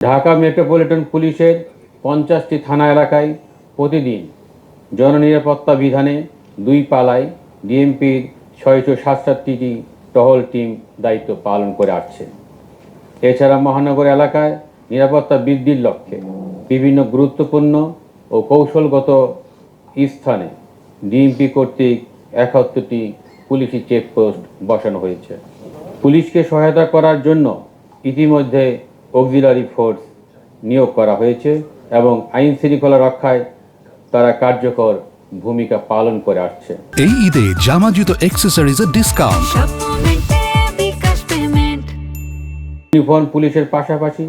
Dhaka metropolitan পুলিশের পঞ্চাশটি থানা এলাকায় প্রতিদিন জননিরাপত্তা বিধানে দুই পালায় ডিএমপির ছয়শো সাতষট্টিটি টহল টিম দায়িত্ব পালন করে আসছে। এছাড়া মহানগর এলাকায় নিরাপত্তা বৃদ্ধির লক্ষ্যে বিভিন্ন গুরুত্বপূর্ণ ও কৌশলগত স্থানে ডিএমপি কর্তৃক একাত্তরটি পুলিশি চেকপোস্ট বসানো হয়েছে। পুলিশকে সহায়তা করার জন্য ইতিমধ্যে অক্সিলারি ফোর্স নিয়োগ করা হয়েছে এবং আইন শৃঙ্খলা রক্ষায় তারা কার্যকর ভূমিকা পালন করে আসছে। এই ঈদে জামা জুতো অ্যাক্সেসরিজের ডিসকাউন্ট ইউনিফর্ম পুলিশের পাশাপাশি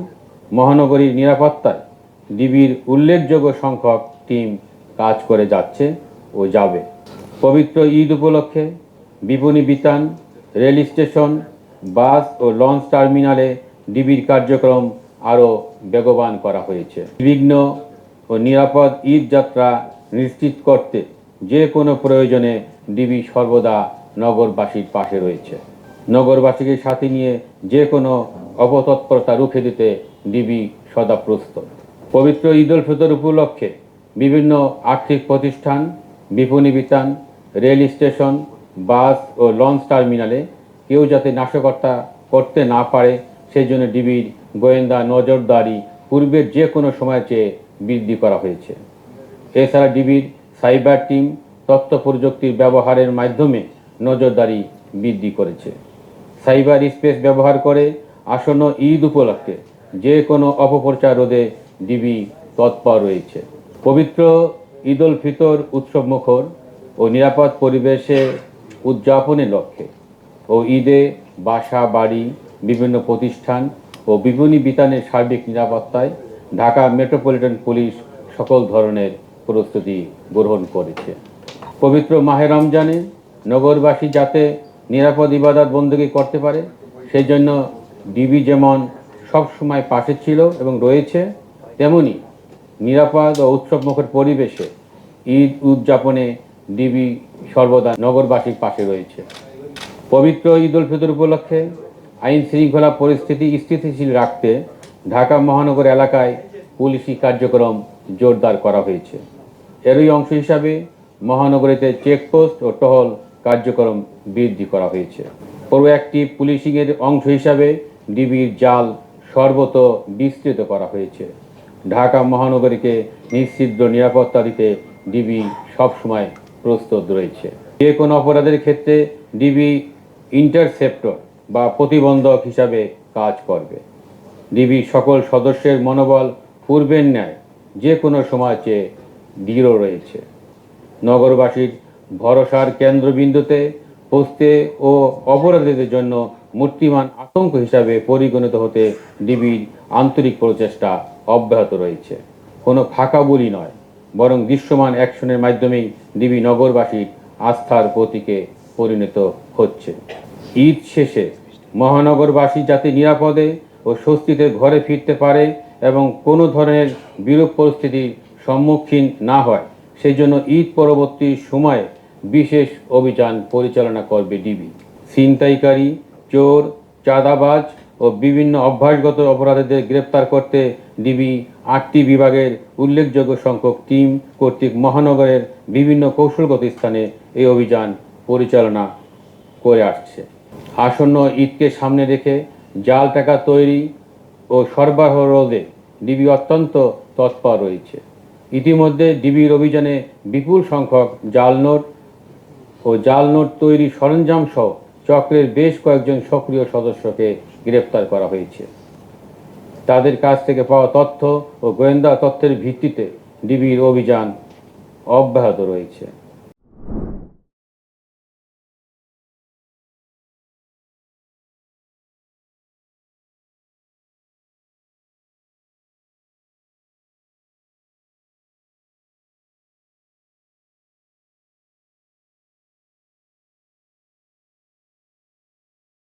মহানগরীর নিরাপত্তায় ডিবির উল্লেখযোগ্য সংখ্যক টিম কাজ করে যাচ্ছে ও যাবে। পবিত্র ঈদ উপলক্ষে বিপণী বিতান রেল স্টেশন বাস ও লঞ্চ টার্মিনালে কার্যক্রম আরও বেগবান করা হয়েছে। বিঘ্ন ও নিরাপদ ঈদ যাত্রা নিশ্চিত করতে যে কোনো প্রয়োজনে ডিবি সর্বদা নগরবাসীর পাশে রয়েছে। নগরবাসীকে সাথে নিয়ে যে কোনো অপতৎপরতা রুখে দিতে ডিবি সদা প্রস্তুত। পবিত্র ঈদ উল ফিতর উপলক্ষে বিভিন্ন আর্থিক প্রতিষ্ঠান, বিপণী বিতান, রেল স্টেশন, বাস ও লঞ্চ টার্মিনালে কেউ যাতে নাশকতা করতে না পারে সেই জন্য ডিবির গোয়েন্দা নজরদারি পূর্বের যে কোনো সময় চেয়ে বৃদ্ধি করা হয়েছে। এছাড়া ডিবির সাইবার টিম তথ্য প্রযুক্তির ব্যবহারের মাধ্যমে নজরদারি বৃদ্ধি করেছে। সাইবার স্পেস ব্যবহার করে আসন্ন ঈদ উপলক্ষে যে কোনো অপপ্রচার রোধে ডিবি তৎপর রয়েছে। পবিত্র ঈদ উল ফিতর উৎসব মুখর ও নিরাপদ পরিবেশে উদযাপনের লক্ষ্যে ও ঈদে বাসা, বাড়ি বিভিন্ন প্রতিষ্ঠান ও বিপণী বিতানের সার্বিক নিরাপত্তায় ঢাকা মেট্রোপলিটন পুলিশ সকল ধরনের প্রস্তুতি গ্রহণ করেছে। পবিত্র মাহে রমজানে নগরবাসী যাতে নিরাপদ ইবাদত বন্দী করতে পারে সেই জন্য ডিবি যেমন সবসময় পাশে ছিল এবং রয়েছে, তেমনি নিরাপদ ও উৎসবমুখর পরিবেশে ঈদ উদযাপনে ডিবি সর্বদা নগরবাসীর পাশে রয়েছে। পবিত্র ঈদ উল ফিতর উপলক্ষে আইন শৃঙ্খলা পরিস্থিতি স্থিতিশীল রাখতে ঢাকা মহানগর এলাকায় পুলিশি কার্যক্রম জোরদার করা হয়েছে। এরই অংশ হিসাবে মহানগরীতে চেকপোস্ট ও টহল কার্যক্রম বৃদ্ধি করা হয়েছে। প্রোঅ্যাক্টিভ পুলিশিংয়ের অংশ হিসাবে ডিবির জাল সর্বত বিস্তৃত করা হয়েছে। ঢাকা মহানগরীকে নিশ্চিদ্র নিরাপত্তা দিতে ডিবি সবসময় প্রস্তুত রয়েছে। যে কোনো অপরাধের ক্ষেত্রে ডিবি ইন্টারসেপ্টর বা প্রতিবন্ধক হিসাবে কাজ করবে। ডিবি সকল সদস্যের মনোবল পূর্বের ন্যায় যে কোনো সময় চেয়ে দৃঢ় রয়েছে। নগরবাসীর ভরসার কেন্দ্রবিন্দুতে পৌঁছতে ও অপরাধীদের জন্য মূর্তিমান আতঙ্ক হিসাবে পরিগণিত হতে ডিবির আন্তরিক প্রচেষ্টা অব্যাহত রয়েছে। কোনো ফাঁকা বলি নয়, বরং দৃশ্যমান অ্যাকশনের মাধ্যমেই ডিবি নগরবাসীর আস্থার প্রতীকে পরিণত হচ্ছে। ঈদ শেষে মহানগরবাসী যাতে নিরাপদে ও স্বস্তিতে ঘরে ফিরতে পারে এবং কোনো ধরনের বিরূপ পরিস্থিতির সম্মুখীন না হয় সেই জন্য ঈদ পরবর্তী সময়ে বিশেষ অভিযান পরিচালনা করবে ডিবি। ছিনতাইকারী, চোর, চাঁদাবাজ ও বিভিন্ন অভ্যাসগত অপরাধীদের গ্রেপ্তার করতে ডিবি আটটি বিভাগের উল্লেখযোগ্য সংখ্যক টিম কর্তৃক মহানগরের বিভিন্ন কৌশলগত স্থানে এই অভিযান পরিচালনা করে আসছে। আসন্ন ঈদকে সামনে রেখে জাল টাকা তৈরি ও সরবরাহ রোধে ডিবি অত্যন্ত তৎপর রয়েছে। ইতিমধ্যে ডিবির অভিযানে বিপুল সংখ্যক জাল নোট ও জাল নোট তৈরি সরঞ্জাম সহ চক্রের বেশ কয়েকজন সক্রিয় সদস্যকে গ্রেপ্তার করা হয়েছে। তাদের কাছ থেকে পাওয়া তথ্য ও গোয়েন্দা তথ্যের ভিত্তিতে ডিবির অভিযান অব্যাহত রয়েছে।